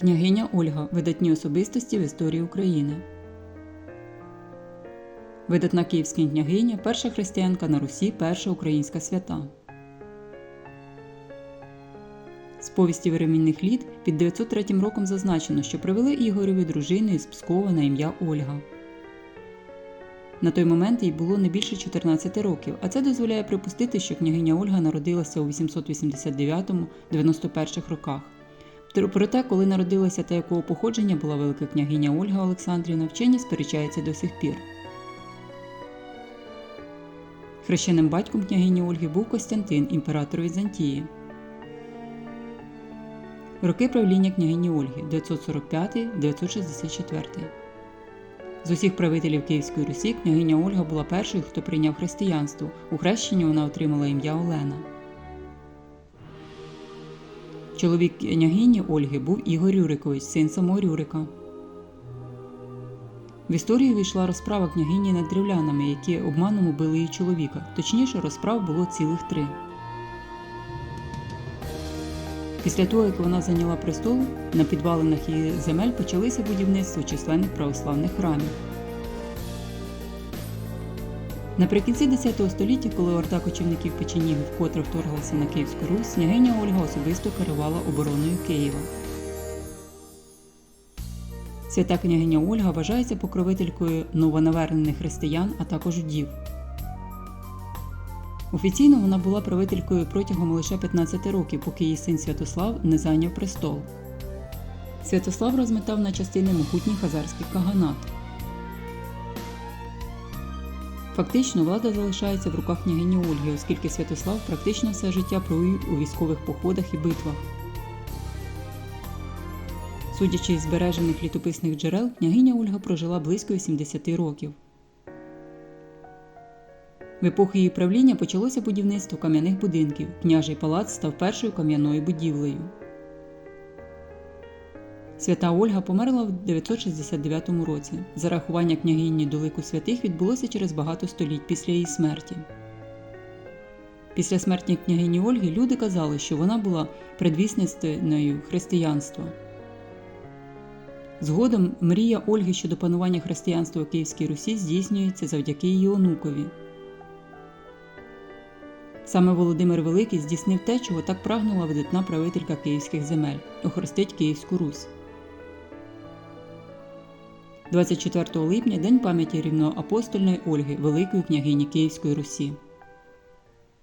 Княгиня Ольга видатні особистості в історії України. Видатна київська княгиня, перша християнка на Русі, перша українська свята. З повісті времінних літ під 903 роком зазначено, що привели Ігореві дружину із Пскова на ім'я Ольга. На той момент їй було не більше 14 років, а це дозволяє припустити, що княгиня Ольга народилася у 889-91 роках. Проте, коли народилася та якого походження була велика княгиня Ольга Олександрівна, вчені сперечаються до сих пір. Хрещеним батьком княгині Ольги був Костянтин, імператор Візантії. Роки правління княгині Ольги 945-964. З усіх правителів Київської Русі княгиня Ольга була першою, хто прийняв християнство. У хрещенні вона отримала ім'я Олена. Чоловік княгині Ольги був Ігор Рюрикович, син самого Рюрика. В історію війшла розправа княгині над древлянами, які обманом убили її чоловіка. Точніше, розправ було цілих три. Після того, як вона зайняла престол, на підвалинах її земель почалися будівництво численних православних храмів. Наприкінці X століття, коли орда кочівників печенігів вкотре вторглася на Київську Русь, княгиня Ольга особисто керувала обороною Києва. Свята княгиня Ольга вважається покровителькою новонавернених християн, а також вдів. Офіційно вона була правителькою протягом лише 15 років, поки її син Святослав не зайняв престол. Святослав розметав на частини могутній хазарський каганат. Фактично, влада залишається в руках княгині Ольги, оскільки Святослав практично все життя провів у військових походах і битвах. Судячи із збережених літописних джерел, княгиня Ольга прожила близько 80 років. В епоху її правління почалося будівництво кам'яних будинків. Княжий палац став першою кам'яною будівлею. Свята Ольга померла в 969 році. Зарахування княгині до лику святих відбулося через багато століть після її смерті. Після смерті княгині Ольги люди казали, що вона була предвісницею християнства. Згодом мрія Ольги щодо панування християнства у Київській Русі здійснюється завдяки її онукові. Саме Володимир Великий здійснив те, чого так прагнула видатна правителька київських земель охрестить Київську Русь. 24 липня День пам'яті рівноапостольної Ольги, Великої княгині Київської Русі.